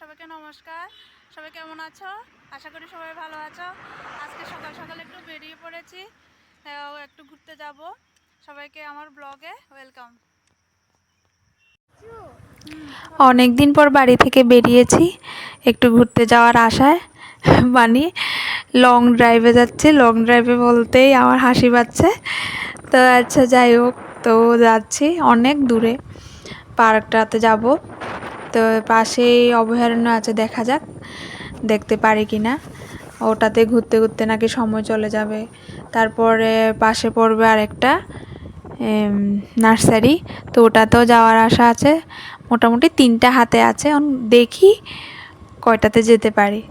সবাইকে নমস্কার। সবাই কেমন আছো? আশা করি সবাই ভালো আছো। আজকে সকাল সকাল একটু বেরিয়ে পড়েছি। একটু ঘুরতে যাব। সবাইকে আমার ব্লগে ওয়েলকাম। অনেক দিন পর বাড়ি থেকে বেরিয়েছি। একটু ঘুরতে যাওয়ার আশায়। মানে লং ড্রাইভে যাচ্ছি। লং ড্রাইভে বলতেই আমার হাসি পাচ্ছে। তো আচ্ছা যাই হোক, তো যাচ্ছি অনেক দূরে। পার্কটাতে যাব। তো পাশেই অভয়ারণ্য আছে, দেখা যাক, দেখতে পারি কি না ওটাতে ঘুরতে ঘুরতে নাকি সময় চলে যাবে। তারপরে পাশে পড়বে আরেকটা নার্সারি। তো ওটাতেও যাওয়ার আশা আছে। মোটামুটি তিনটা হাতে আছে। দেখি কয়টাতে যেতে পারি।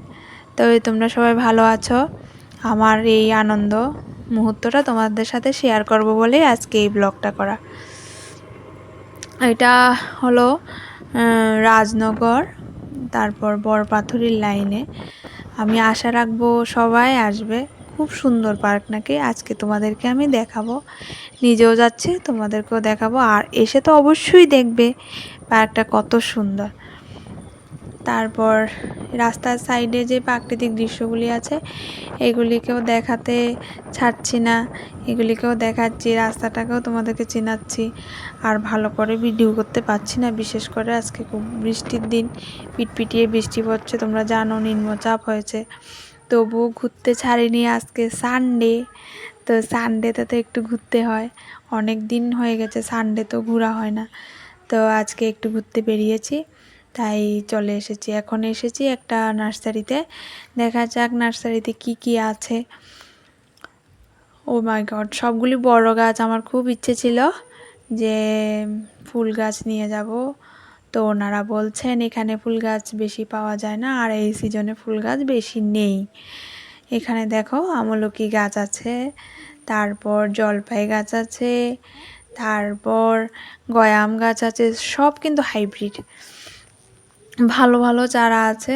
তো তোমরা সবাই ভালো আছো। আমার এই আনন্দ মুহূর্তটা তোমাদের সাথে শেয়ার করব বলে আজকে এই ব্লগটা করা। এটা হলো রাজনগর, তারপর বড়পাথরির লাইনে। আমি আশা রাখব সবাই আসবে। খুব সুন্দর পার্ক নাকি? আজকে তোমাদেরকে আমি দেখাবো। নিজেও যাচ্ছে, তোমাদেরকেও দেখাবো। আর এসে তো অবশ্যই দেখবে পার্কটা কত সুন্দর। তারপর রাস্তার সাইডে যে প্রাকৃতিক দৃশ্যগুলি আছে, এগুলিকেও দেখাতে ছাড়ছি না। এগুলিকেও দেখাচ্ছি, রাস্তাটাকেও তোমাদেরকে চেনাচ্ছি। আর ভালো করে ভিডিও করতে পারছি না, বিশেষ করে আজকে খুব বৃষ্টির দিন। পিটপিটিয়ে বৃষ্টি পড়ছে, তোমরা জানো নিম্নচাপ হয়েছে। তবুও ঘুরতে ছাড়িনি আজকে সানডে তো সানডেতে তো একটু ঘুরতে হয়। অনেক দিন হয়ে গেছে সানডে তো ঘোরা হয় না। তো আজকে একটু ঘুরতে বেরিয়েছি। তাই চলে এসেছি। এখন এসেছি একটা নার্সারিতে। দেখা যাক নার্সারিতে কি কি আছে। ও মাই গড সবগুলি বড় গাছ আমার খুব ইচ্ছে ছিল যে ফুল গাছ নিয়ে যাব। তো ওনারা বলছেন, এখানে ফুল গাছ বেশি পাওয়া যায় না, আর এই সিজনে ফুল গাছ বেশি নেই। এখানে দেখো আমলকি গাছ আছে, তারপর জলপাই গাছ আছে, তারপর গয়াম গাছ আছে, সব কিন্তু হাইব্রিড ভালো ভালো চারা আছে।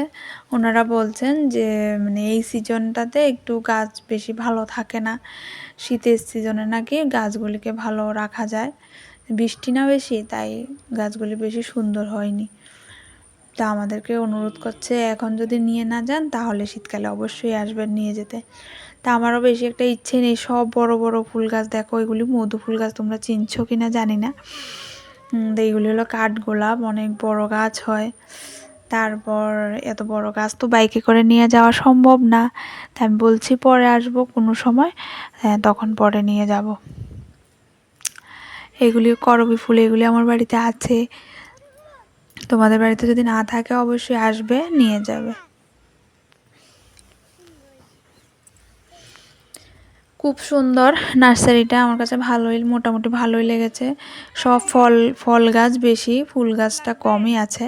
ওনারা বলছেন যে মানে এই সিজনটাতে একটু গাছ বেশি ভালো থাকে না। শীতের সিজনে নাকি গাছগুলিকে ভালো রাখা যায়। বৃষ্টি না বেশি, তাই গাছগুলি বেশি সুন্দর হয়নি। তা আমাদেরকে অনুরোধ করছে, এখন যদি নিয়ে না যান, তাহলে শীতকালে অবশ্যই আসবেন নিয়ে যেতে। তা আমারও বেশি একটা ইচ্ছে নেই, সব বড় বড় ফুল গাছ দেখো, এগুলি মধু ফুল গাছ, তোমরা চিনছো কি না জানি না। এইগুলি হলো কাঠগোলাপ অনেক বড় গাছ হয়। তারপর এত বড় গাছ তো বাইকে করে নিয়ে যাওয়া সম্ভব না। তাই আমি বলছি পরে আসব কোনো সময় হ্যাঁ, তখন পরে নিয়ে যাব। এগুলি করবি ফুল এগুলি আমার বাড়িতে আছে। তোমাদের বাড়িতে যদি না থাকে অবশ্যই আসবে নিয়ে যাবে। খুব সুন্দর। নার্সারিটা আমার কাছে ভালোই, মোটামুটি ভালোই লেগেছে। সব ফল ফল গাছ বেশি, ফুল গাছটা কমই আছে।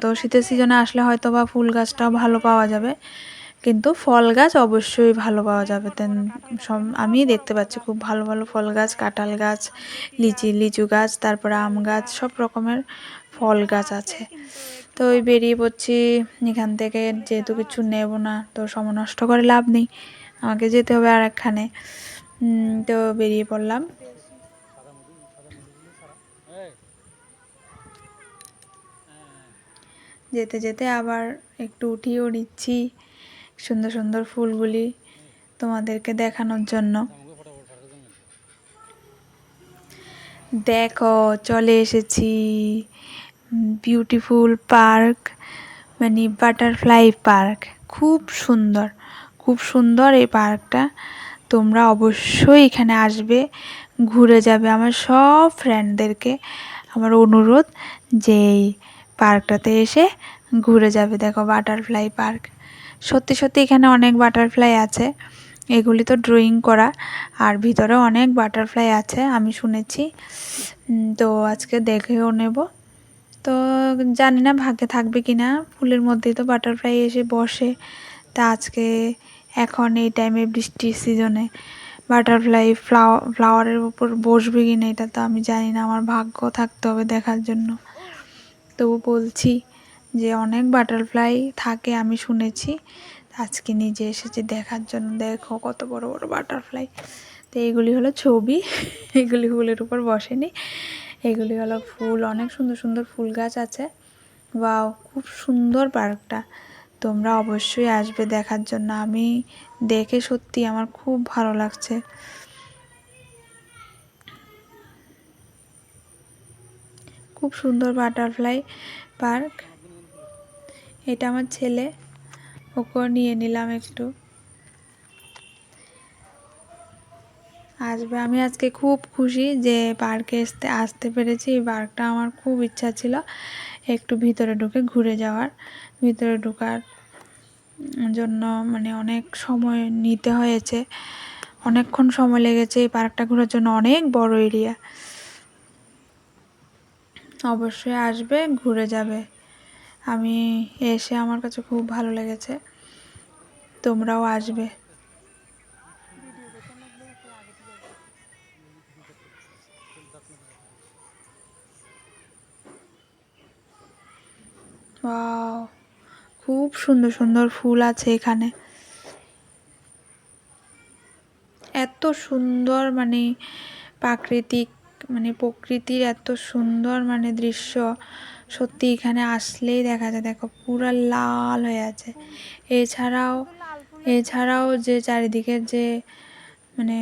তো শীতের সিজনে আসলে হয়তো বা ফুল গাছটাও ভালো পাওয়া যাবে। কিন্তু ফল গাছ অবশ্যই ভালো পাওয়া যাবে। তেন সব আমি দেখতে পাচ্ছি খুব ভালো ভালো ফল গাছ, কাঁঠাল গাছ, লিচি, লিচু গাছ, তারপরে আম গাছ, সব রকমের ফল গাছ আছে। তো ওই বেরিয়ে পড়ছি, এখান থেকে যেহেতু কিছু নেব না, তো সময় নষ্ট করে লাভ নেই। আমাকে যেতে হবে আর একখানে তো বেরিয়ে পড়লাম। যেতে যেতে আবার একটু উঠিয়েও নিচ্ছি সুন্দর সুন্দর ফুলগুলি তোমাদেরকে দেখানোর জন্য। দেখো, চলে এসেছি। বিউটিফুল পার্ক মানে বাটারফ্লাই পার্ক খুব সুন্দর। খুব সুন্দর এই পার্কটা। তোমরা অবশ্যই এখানে আসবে, ঘুরে যাবে আমার সব ফ্রেন্ডদেরকে আমার অনুরোধ যে এই পার্কটাতে এসে ঘুরে যাবে, দেখো বাটারফ্লাই পার্ক সত্যি সত্যি এখানে অনেক বাটারফ্লাই আছে, এগুলি তো ড্রয়িং করা, আর ভিতরে অনেক বাটারফ্লাই আছে, আমি শুনেছি। তো আজকে দেখেও নেব। তো জানি না ভাগ্যে থাকবে কি না ফুলের মধ্যেই তো বাটারফ্লাই এসে বসে। তা আজকে এখন এই টাইমে বৃষ্টির সিজনে বাটারফ্লাই ফ্লাওয়ার ফ্লাওয়ারের উপর বসবে কি না, এটা তো আমি জানি না। আমার ভাগ্য থাকতে হবে দেখার জন্য। তবু বলছি যে অনেক বাটারফ্লাই থাকে, আমি শুনেছি। আজকে নিজে এসেছি দেখার জন্য। দেখো কত বড় বড় বাটারফ্লাই তো এইগুলি হলো ছবি। এগুলি ফুলের উপর বসেনি। এগুলি হলো ফুল। অনেক সুন্দর সুন্দর ফুল গাছ আছে। বা খুব সুন্দর পার্কটা। তোমরা অবশ্যই আসবে দেখার জন্য। আমি দেখে সত্যি আমার খুব ভালো লাগছে। খুব সুন্দর বাটারফ্লাই পার্ক। এটা আমার ছেলে। ওকেও নিয়ে নিলাম একটু। আসবে। আমি আজকে খুব খুশি যে পার্কে আসতে আসতে পেরেছি। এই পার্কটা আমার খুব ইচ্ছা ছিল। একটু ভিতরে ঢুকে ঘুরে যাওয়ার, ভিতরে ঢোকার জন্য মানে অনেক সময় নিতে হয়েছে। অনেকক্ষণ সময় লেগেছে এই পার্কটা ঘোরার জন্য, অনেক বড় এরিয়া। অবশ্যই আসবে, ঘুরে যাবে। আমি এসে আমার কাছে খুব ভালো লেগেছে। তোমরাও আসবে। ওয়াও খুব সুন্দর সুন্দর ফুল আছে এখানে। এত সুন্দর মানে প্রাকৃতিক মানে প্রকৃতির এত সুন্দর মানে দৃশ্য। সত্যি এখানে আসলেই দেখা যায়, দেখো পুরো লাল হয়ে আছে। এছাড়াও এছাড়াও যে চারিদিকের যে মানে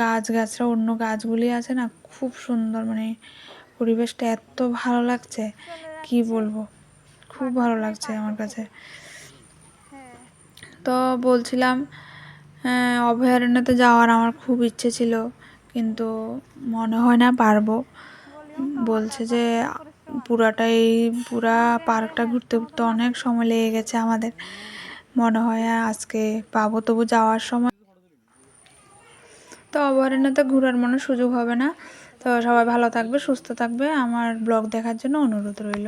গাছ গাছরা অন্য গাছগুলি আছে না, খুব সুন্দর মানে পরিবেশটা এত ভালো লাগছে। কি বলব? খুব ভালো লাগছে আমার কাছে। হ্যাঁ তো বলছিলাম আহ, অভয়ারণ্যতে যাওয়ার আমার খুব ইচ্ছে ছিল কিন্তু মনে হয় না পারব। বলছে যে পুরাটাই পুরা পার্কটা ঘুরতে ঘুরতে অনেক সময় লেগে গেছে আমাদের। মনে হয় আজকে পাবো তবু যাওয়ার সময়। তো অভয়ারণ্যতে ঘোরার মনে সুযোগ হবে না। তো সবাই ভালো থাকবে সুস্থ থাকবে। আমার ব্লগ দেখার জন্য অনুরোধ রইল।